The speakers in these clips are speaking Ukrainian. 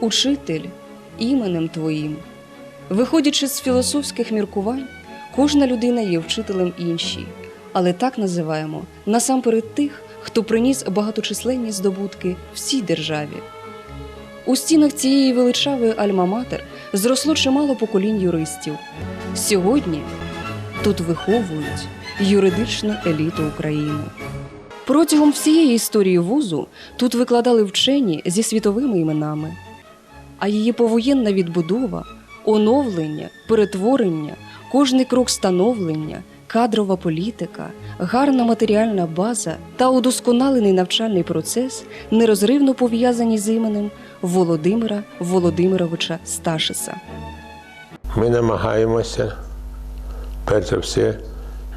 Учитель іменем Твоїм. Виходячи з філософських міркувань, кожна людина є вчителем іншій, але так називаємо насамперед тих, хто приніс багаточисленні здобутки всій державі. У стінах цієї величавої альма-матер зросло чимало поколінь юристів. Сьогодні тут виховують юридичну еліту України. Протягом всієї історії вузу тут викладали вчені зі світовими іменами, а її повоєнна відбудова, оновлення, перетворення, кожний крок становлення, кадрова політика, гарна матеріальна база та удосконалений навчальний процес нерозривно пов'язані з іменем Володимира Володимировича Сташиса. Ми намагаємося, перш за все,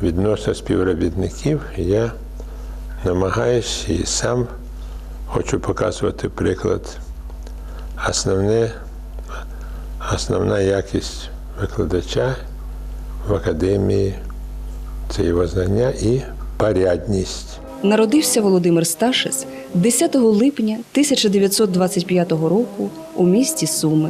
відносно співробітників. Я намагаюся і сам хочу показувати приклад. Основне, основна якість викладача в академії це його знання і порядність. Народився Володимир Сташис 10 липня 1925 року у місті Суми.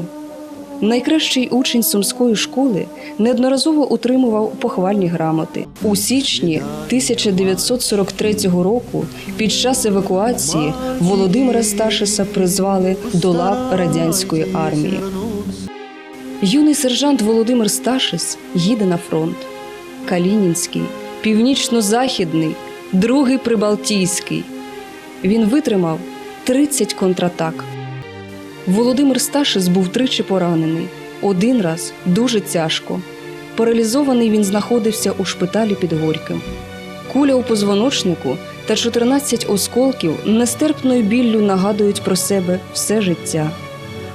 Найкращий учень сумської школи неодноразово отримував похвальні грамоти. У січні 1943 року під час евакуації Володимира Сташиса призвали до лав радянської армії. Юний сержант Володимир Сташис їде на фронт. Калінінський, Північно-Західний, Другий Прибалтійський. Він витримав 30 контратак. Володимир Сташис був тричі поранений. Один раз дуже тяжко. Паралізований він знаходився у шпиталі під Горьким. Куля у позвоночнику та 14 осколків нестерпною біллю нагадують про себе все життя.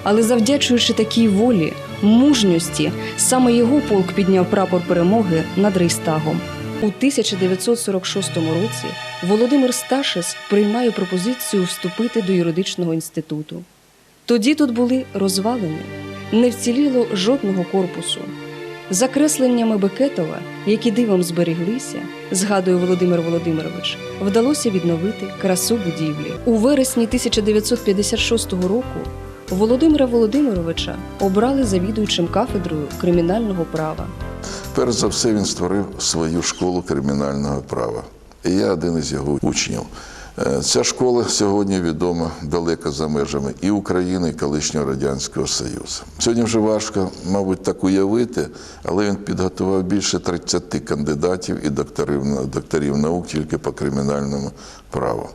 Але завдячуючи такій волі, мужності, саме його полк підняв прапор перемоги над Рейстагом. У 1946 році Володимир Сташис приймає пропозицію вступити до юридичного інституту. Тоді тут були розвалини, не вціліло жодного корпусу. За кресленнями Бекетова, які дивом зберіглися, згадує Володимир Володимирович, вдалося відновити красу будівлі. У вересні 1956 року Володимира Володимировича обрали завідуючим кафедрою кримінального права. Перш за все, він створив свою школу кримінального права. І я один із його учнів. Е, Ця школа сьогодні відома далеко за межами і України, і колишнього Радянського Союзу. Сьогодні вже важко, мабуть, так уявити, але він підготував більше 30 кандидатів і докторів, докторів наук тільки по кримінальному праву.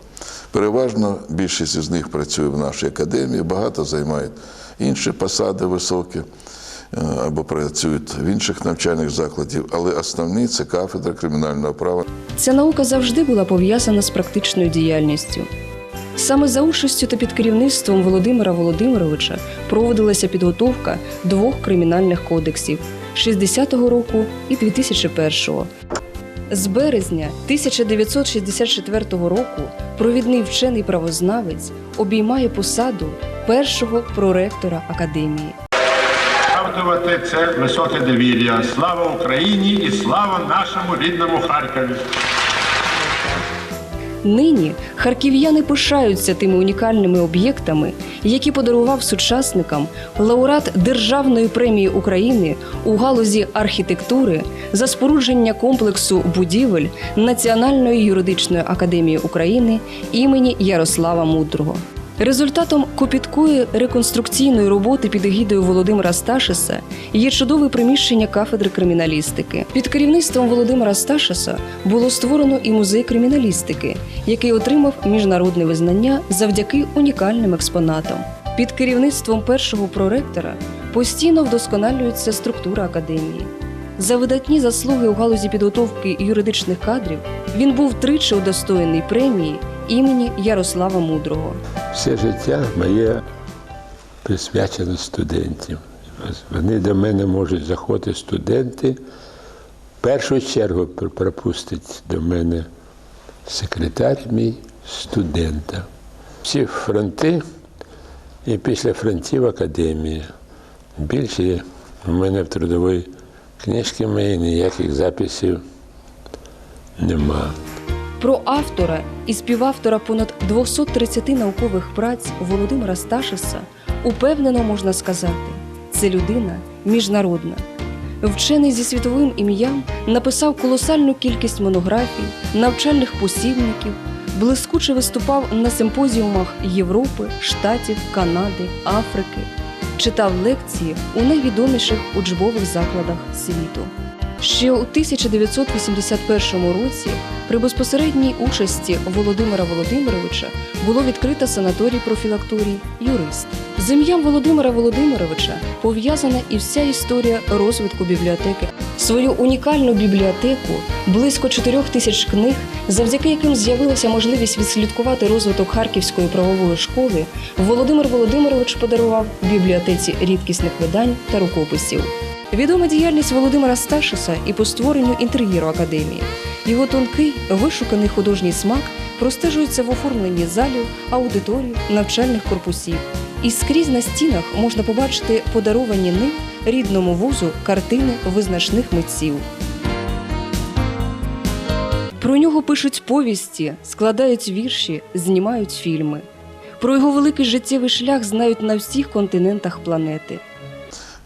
Переважно більшість із них працює в нашій академії, багато займають інші посади високі або працюють в інших навчальних закладів, але основні це кафедра кримінального права. Ця наука завжди була пов'язана з практичною діяльністю. Саме за участю та під керівництвом Володимира Володимировича проводилася підготовка двох кримінальних кодексів 60-го року і 2001-го. З березня 1964 року провідний вчений правознавець обіймає посаду першого проректора академії. Вправдувати це високе довір'я. Слава Україні і слава нашому рідному Харкові. Нині харків'яни пишаються тими унікальними об'єктами, які подарував сучасникам лауреат Державної премії України у галузі архітектури за спорудження комплексу будівель Національної юридичної академії України імені Ярослава Мудрого. Результатом копіткої реконструкційної роботи під егідою Володимира Сташиса є чудове приміщення кафедри криміналістики. Під керівництвом Володимира Сташиса було створено і музей криміналістики, який отримав міжнародне визнання завдяки унікальним експонатам. Під керівництвом першого проректора постійно вдосконалюється структура академії. За видатні заслуги у галузі підготовки юридичних кадрів він був тричі удостоєний премії імені Ярослава Мудрого. Все життя моє присвячено студентам. Вони до мене можуть заходити студенти. В першу чергу пр- пропустить до мене секретар мій студента. Всі фронти і після фронтів академія. Більше у мене в трудовій книжці моєї ніяких записів нема. Про автора і співавтора понад 230 наукових праць Володимира Сташиса упевнено можна сказати, це людина міжнародна. Вчений зі світовим ім'ям написав колосальну кількість монографій, навчальних посібників, блискуче виступав на симпозіумах Європи, Штатів, Канади, Африки, читав лекції у найвідоміших учбових закладах світу. Ще у 1981 році при безпосередній участі Володимира Володимировича було відкрито санаторій профілакторій Юрист. З ім'ям Володимира Володимировича пов'язана і вся історія розвитку бібліотеки. Свою унікальну бібліотеку, близько чотирьох тисяч книг, завдяки яким з'явилася можливість відслідкувати розвиток Харківської правової школи, Володимир Володимирович подарував бібліотеці рідкісних видань та рукописів. Відома діяльність Володимира Сташиса і по створенню інтер'єру академії. Його тонкий, вишуканий художній смак простежується в оформленні залів, аудиторій, навчальних корпусів. І скрізь на стінах можна побачити подаровані ним рідному вузу картини визначних митців. Про нього пишуть повісті, складають вірші, знімають фільми. Про його великий життєвий шлях знають на всіх континентах планети.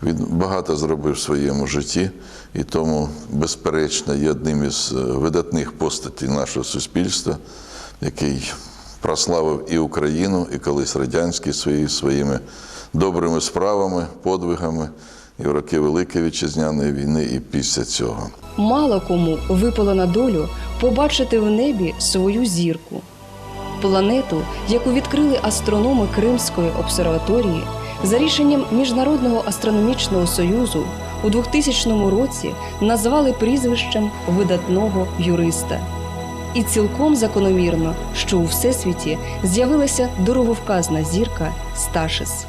Він багато зробив в своєму житті, і тому, безперечно, є одним із е, видатних постатей нашого суспільства, який прославив і Україну, і колись радянський свої, своїми добрими справами, подвигами і в роки Великої Вітчизняної війни, і після цього. Мало кому випало на долю побачити в небі свою зірку. Планету, яку відкрили астрономи Кримської обсерваторії, за рішенням Міжнародного астрономічного союзу у 2000 році назвали прізвищем видатного юриста. І цілком закономірно, що у всесвіті з'явилася дороговказна зірка Сташис.